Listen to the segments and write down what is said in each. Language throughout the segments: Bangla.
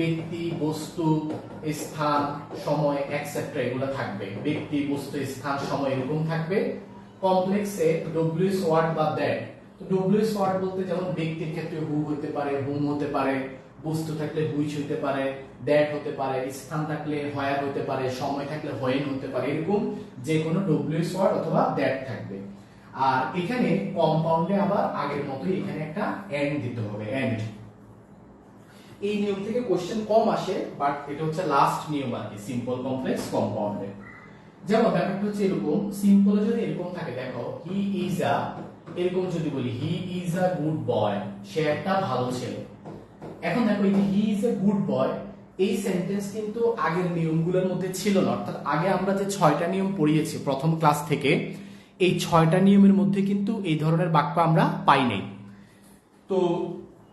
ব্যক্তি, বস্তু, স্থান, সময় এক্সেট্রা এগুলো থাকবে। ব্যক্তি, বস্তু, স্থান, সময় এরকম থাকবে। কমপ্লেক্সে ডব্লিউএস ওয়ার্ড বা দ্যাট ডব্লিউএস ওয়ার্ড বলতে যেমন ব্যক্তির ক্ষেত্রে হু হতে পারে হুম হতে পারে, বস্তু থাকলে হুইচ হতে পারে দ্যাট হতে পারে, স্থান থাকলে হয়ার হতে পারে, সময় থাকলে হয়েন হতে পারে, এরকম যে কোনো ডব্লিউএস ওয়ার্ড অথবা দ্যাট থাকবে। আর এখানে কম্পাউন্ডে আবার আগের মতোই এখানে একটা এন্ড দিতে হবে এন্ড এই নিয়ম থেকে কোশ্চেন কম আসে বাট এটা হচ্ছে লাস্ট নিয়ম আর কি সিম্পল কমপ্লেক্স কম্পাউন্ডে যেমন ব্যাপারটা হচ্ছে এরকম সিম্পলে যদি এরকম থাকে, দেখো হি ইজ আ এরকম যদি বলি হি ইজ আ গুড বয় সে একটা ভালো ছেলে। এখন দেখো, এই যে he is a good boy এই সেন্টেন্স কিন্তু আগের নিয়মগুলোর মধ্যে ছিল না। অর্থাৎ আগে আমরা যে ছয়টা নিয়ম পড়িয়েছি প্রথম ক্লাস থেকে, এই ছয়টা নিয়মের মধ্যে কিন্তু এই ধরনের বাক্য আমরা পাই নাই। তো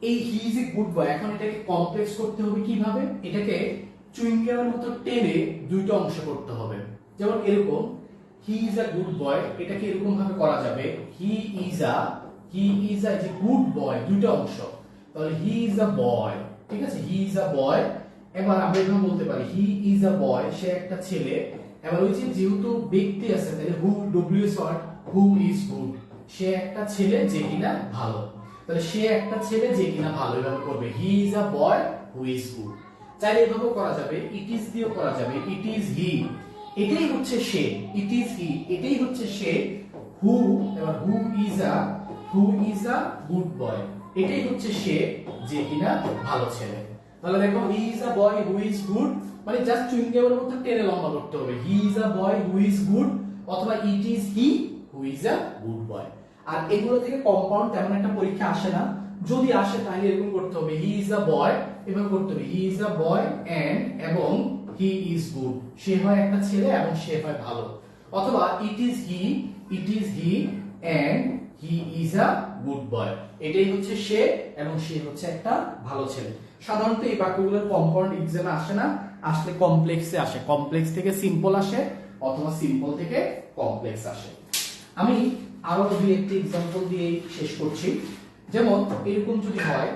এই he is a good boy এখন এটাকে কমপ্লেক্স করতে হবে কীভাবে? এটাকে চুইংগামের মতো টেনে দুইটা অংশ করতে হবে। যেমন এরকম হি ইজ আ গুড বয় এটাকে এরকম ভাবে করা যাবে। হি ইজ আ হি ইজ আ যে গুড বয় দুইটা অংশ। তাহলে হি ইজ আ বয় ঠিক আছে? হি ইজ আ বয় এবার আমরা এরকম বলতে পারি হি ইজ আ বয় সে একটা ছেলে। এবার ওই যে যেহেতু ব্যক্তি আছে, তাহলে who W word who is good সে একটা ছেলে যে কিনা ভালো। তাহলে সে একটা ছেলে যে কিনা ভালো এভাবে করবে। He is a boy who is good চাইলে এভাবে করা যাবে। ইট ইজ দিয়েও করা যাবে। ইট ইজ হি এটাই হচ্ছে সে। ইট ইজ হি এটাই হচ্ছে সে হু এবার who is a who is a good boy এটাই হচ্ছে সে যে কিনা ভালো ছেলে। তাহলে দেখো he is a boy who is good মানে জাস্ট চুইংগামের মধ্যে টেনে লম্বা করতে হবে। He is a boy who is good অথবা it is he who is a good boy আর এগুলো থেকে কম্পাউন্ড তেমন একটা পরীক্ষা আসে না। যদি আসে, তাহলে এরকম করতে হবে। হি ইজ আ বয় এভাবে করতে হবে। He is a boy and এবং হি ইজ গুড সে হয় একটা ছেলে এবং সে হয় ভালো। অথবা it is he it is he and he is a good boy এটাই হচ্ছে সে এবং সে হচ্ছে একটা ভালো ছেলে। সাধারণত এই বাক্যগুলোর কম্পাউন্ড এক্সামে আসে না। আসলে কমপ্লেক্সে আসে। কমপ্লেক্স থেকে সিম্পল আসে, অথবা সিম্পল থেকে কমপ্লেক্স আসে। আমি আরও দুই একটি এক্সাম্পল দিয়ে শেষ করছি। যেমন, এরকম যদি হয়,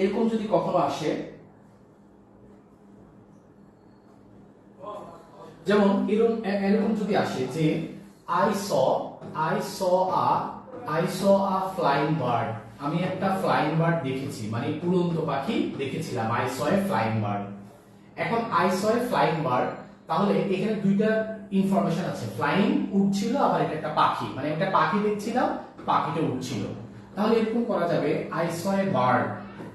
এরকম যদি কখনো আসে, যেমন, এরকম এরকম যদি আসে যে I saw I saw a I saw a flying bird আমি একটা ফ্লাইং বার্ড দেখেছি মানে উড়ন্ত পাখি দেখেছিলাম। I saw a flying bird এখন I saw a flying bird তাহলে এখানে দুইটা ইনফরমেশন আছে। ফ্লাইং উঠছিল আবার এটা একটা পাখি। মানে একটা পাখি দেখছিলাম, পাখিটা উঠছিল তাহলে এরকম করা যাবে আই স এ বার্ড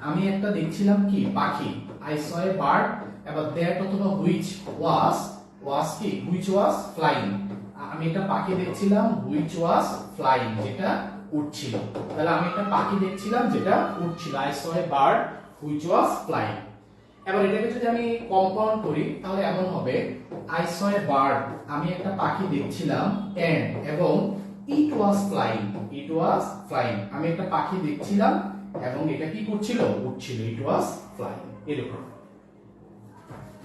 আমি একটা দেখছিলাম কি? পাখি। আই স এ বার্ড এবার দ্যাট অথবা হুইচ ওয়াজ ওয়াজ কি? হুইচ ওয়াজ ফ্লাইং আমি একটা পাখি দেখছিলাম হুইচ ওয়াজ ফ্লাইং যেটা উঠছিল তাহলে আমি একটা পাখি দেখছিলাম, যেটা উঠছিল I saw a bird which was flying এবার এটাকে যদি আমি কম্পাউন্ড করি, তাহলে এমন হবে আই স এ বার্ড আমি একটা পাখি দেখছিলাম এন্ড এবং ইট was flying it was flying আমি একটা পাখি দেখছিলাম, এবং এটা কি করছিল? উঠছিল ইট ওয়াজ ফ্লাইং এরকম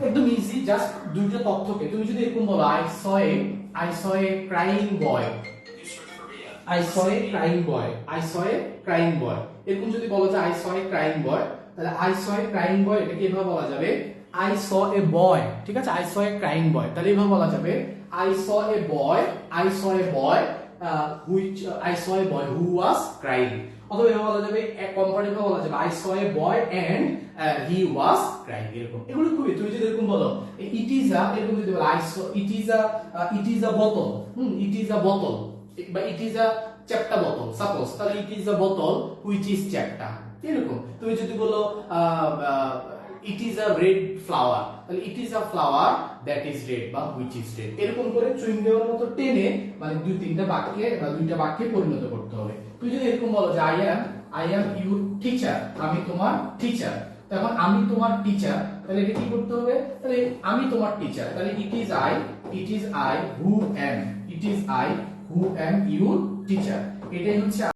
একদম ইজি জাস্ট দুইটা তথ্যকে। তুমি যদি এরকম বলো I saw a I saw a crying boy I saw a crying boy I saw a crying boy এরকম যদি বলো যে আই স এ ক্রাইং বয় তাহলে আই স এ ক্রাইং বয় এটাকে এভাবে বলা যাবে আই স এ বয় ঠিক আছে? আই স এ ক্রাইং বয় তাহলে এভাবে বলা যাবে I saw a boy I saw a boy which I saw a boy who was crying অথবা এভাবে বলা যাবে কম্পারেটিভ বলা যাবে I saw a boy and he was crying এরকম। এগুলো খুবই, তুমি যদি এরকম বলো ইট ইজ আ এরকম যদি বলো I saw it is a it is a বোতল হুম ইট ইজ আ বোতল বা ইট ইজ আ চ্যাপ্টা বোতল সাপোজ তাহলে ইট ইজ আ বোতল হুইচ ইজ চ্যাপ্টা এরকম। তুমি যদি বলো it is a red flower তাহলে it is a flower that is red বা হুইচ ইজ রেড এরকম করে চুইং দেওয়ার মতো টেনে মানে দুই তিনটা বাক্যে বা দুইটা বাক্যে পরিণত করতে হবে। তুমি যদি এরকম বলো যে I am I am your teacher আমি তোমার টিচার তখন আমি তোমার টিচার তাহলে এটা কি করতে হবে? তাহলে আমি তোমার টিচার তাহলে it is I it is I who am it is I who am your teacher এটাই হচ্ছে